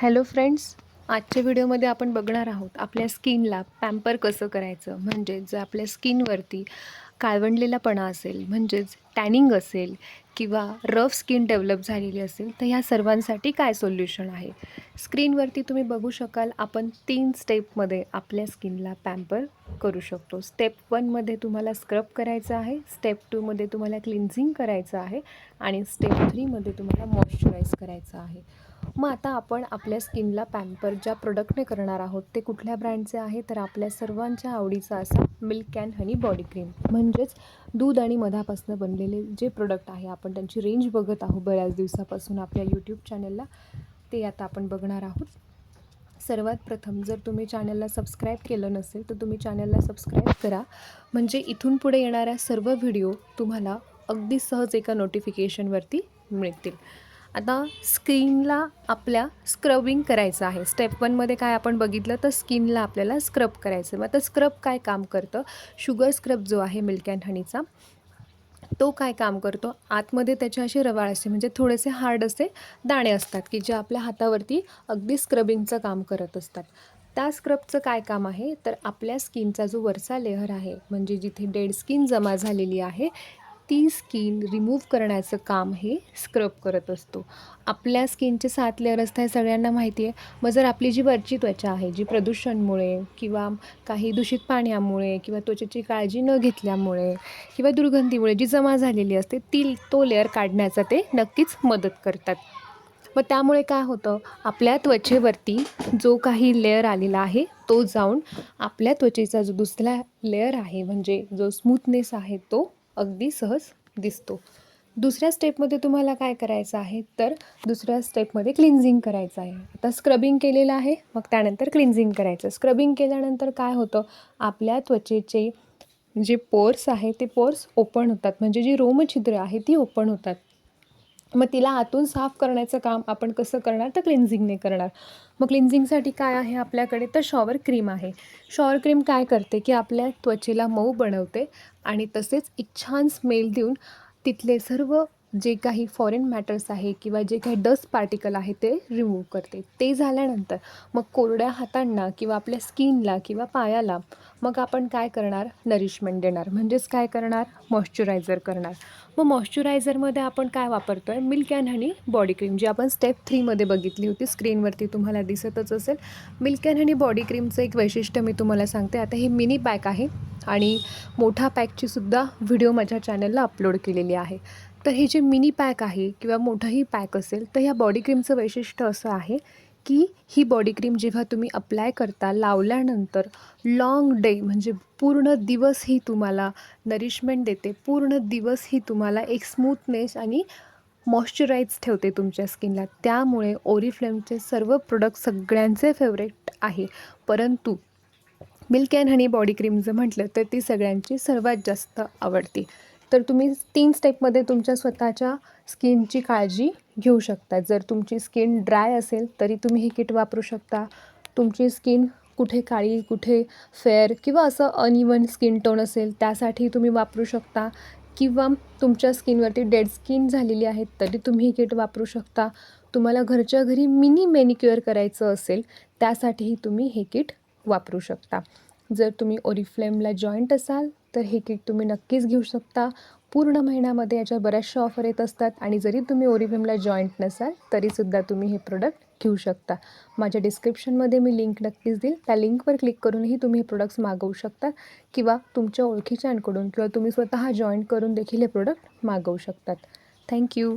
Hello friends आजच्या व्हिडिओमध्ये आपण बघणार आहोत आपल्या स्किनला पॅम्पर कसं करायचं? म्हणजेच जर आपल्या स्किनवरती काळवंडलेलापणा असेल म्हणजेच टॅनिंग असेल किंवा रफ स्किन डेव्हलप झालेली असेल तर ह्या सर्वांसाठी काय सोल्युशन आहे? स्क्रीनवरती तुम्ही बघू शकाल आपण तीन स्टेपमध्ये आपल्या स्किनला पॅम्पर करू शकतो. स्टेप वनमध्ये तुम्हाला स्क्रब करायचं आहे स्टेप टूमध्ये तुम्हाला क्लिन्झिंग करायचं आहे आणि स्टेप थ्रीमध्ये तुम्हाला मॉइश्चराईज करायचं आहे. मग आता आपण आपल्या स्किनला पॅम्पर ज्या प्रोडक्टने करणार आहोत ते कुठल्या ब्रँडचे आहे? तर आपल्या सर्वांच्या आवडीचा असा milk and honey body cream म्हणजेच दूध आणि मधापासून बनलेले जे प्रोडक्ट आहे आपण त्यांची रेंज बघत आहोत बऱ्याच दिवसापासून आपल्या यूट्यूब चॅनलला ते आता आपण बघणार आहोत. सर्वात प्रथम जर तुम्ही चॅनलला सबस्क्राईब केलं नसेल तर तुम्ही चॅनलला सबस्क्राईब करा. म्हणजे इथून पुढे येणाऱ्या सर्व व्हिडिओ तुम्हाला अगदी सहज एका नोटिफिकेशनवरती मिळतील. आता स्किनला आपल्या स्क्रबिंग करायचं आहे. स्टेप वनमध्ये काय आपण बघितलं तर स्किनला आपल्याला स्क्रब करायचं. मग आता स्क्रब काय काम करतं? शुगर स्क्रब जो आहे मिल्क अँड हनीचा तो काय काम करतो? आतमध्ये त्याचे असे रवाळ असते म्हणजे थोडेसे हार्ड असे दाणे असतात की जे आपल्या हातावरती अगदी स्क्रबिंगचं काम करत असतात. त्या स्क्रबचं काय काम आहे? तर आपल्या स्किनचा जो वरचा लेअर आहे म्हणजे जिथे डेड स्किन जमा झालेली आहे ती स्किन रिमूव्ह करण्याचं काम हे स्क्रब करत असतो. आपल्या स्किनचे सात लेअर असतात हे सगळ्यांना माहिती आहे. मग जर आपली जी वरची त्वचा आहे जी प्रदूषणमुळे किंवा काही दूषित पाण्यामुळे किंवा त्वचेची काळजी न घेतल्यामुळे किंवा दुर्गंधीमुळे जी जमा झालेली असते ती तो लेअर काढण्याचा ते नक्कीच मदत करतात. मग त्यामुळे काय होतं आपल्या त्वचेवरती जो काही लेअर आलेला आहे तो जाऊन आपल्या त्वचेचा जो दुसरा लेअर आहे म्हणजे जो स्मूथनेस आहे तो अगदी सहज दिसतो. दुसऱ्या स्टेपमध्ये तुम्हाला काय करायचं आहे? तर दुसऱ्या स्टेपमध्ये क्लिन्झिंग करायचं आहे. आता स्क्रबिंग केलेलं आहे मग त्यानंतर क्लिन्झिंग करायचं. स्क्रबिंग केल्यानंतर काय होतं? आपल्या त्वचेचे जे पोर्स आहे ते पोर्स ओपन होतात. म्हणजे जी रोमछिद्र आहे ती ओपन होतात. मग तिला आतून साफ करण्याचं काम आपण कसं करणार? तर क्लिन्झिंगने करणार. मग क्लिन्झिंगसाठी काय आहे आपल्याकडे? तर शॉवर क्रीम आहे. शॉवर क्रीम काय करते? की आपल्या त्वचेला मऊ बनवते आणि तसेच एक छान स्मेल देऊन तिथले सर्व जे काही फॉरेन मॅटर्स आहे किंवा जे काही डस्ट पार्टिकल आहे ते रिमूव्ह करते. ते झाल्यानंतर मग कोरड्या हातांना किंवा आपल्या स्किनला किंवा पायाला मग आपण काय करणार? नरिशमेंट देणार. म्हणजेच काय करणार? मॉइश्चरायझर करणार. मग मॉइश्चरायझरमध्ये आपण काय वापरतो आहे milk and honey body cream जी आपण स्टेप थ्रीमध्ये बघितली होती स्क्रीनवरती तुम्हाला दिसतच असेल. मिल्क अँड हनी बॉडी क्रीमचं एक वैशिष्ट्य मी तुम्हाला सांगते. आता हे मिनी पॅक आहे. आणि मोठा पॅकचीसुद्धा व्हिडिओ माझ्या चॅनलला अपलोड केलेली आहे. तर हे जे मिनी पॅक आहे किंवा मोठंही पॅक असेल तर ह्या बॉडी क्रीमचं वैशिष्ट्य असं आहे की ही बॉडी क्रीम जेव्हा तुम्ही अप्लाय करता लावल्यानंतर लाँग डे म्हणजे पूर्ण दिवस ही तुम्हाला नरिशमेंट देते पूर्ण दिवस ही तुम्हाला एक स्मूथनेस आणि मॉइश्चराईज ठेवते तुमच्या स्किनला त्यामुळे ओरिफ्लेमचे सर्व प्रोडक्ट सगळ्यांचे फेवरेट आहे. परंतु milk and honey body cream जर म्हटलं तर ती सगळ्यांची सर्वात जास्त आवडते. तर तुम्ही तीन स्टेपमध्ये तुमच्या स्वतःच्या स्किनची काळजी घेऊ शकता. जर तुमची स्किन ड्राय असेल तरी तुम्ही हे किट वापरू शकता. तुमची स्किन कुठे काळी कुठे फेअर किंवा असं अनइवन स्किन टोन असेल त्यासाठी तुम्ही वापरू शकता. किंवा तुमच्या स्किनवरती डेड स्किन झालेली आहे तरी तुम्ही हे किट वापरू शकता. तुम्हाला घरच्या घरी मिनी मेनिक्युअर करायचं असेल त्यासाठीही तुम्ही हे किट वापरू शकता. जर तुम्ही ओरिफ्लेमला जॉईंट असाल तर हे किट तुम्ही नक्कीच घेऊ शकता. पूर्ण महिन्यामध्ये याच्या बऱ्याचशा ऑफर येत असतात आणि जरी तुम्ही ओरिफ्लेमला जॉईंट नसाल तरीसुद्धा तुम्ही हे प्रोडक्ट घेऊ शकता. माझ्या डिस्क्रिप्शनमध्ये मी लिंक नक्कीच देईल. त्या लिंकवर क्लिक करूनही तुम्ही हे प्रोडक्ट्स मागवू शकता किंवा तुमच्या ओळखीच्यांकडून किंवा तुम्ही स्वतः जॉईंट करून देखील हे प्रोडक्ट मागवू शकतात. थँक्यू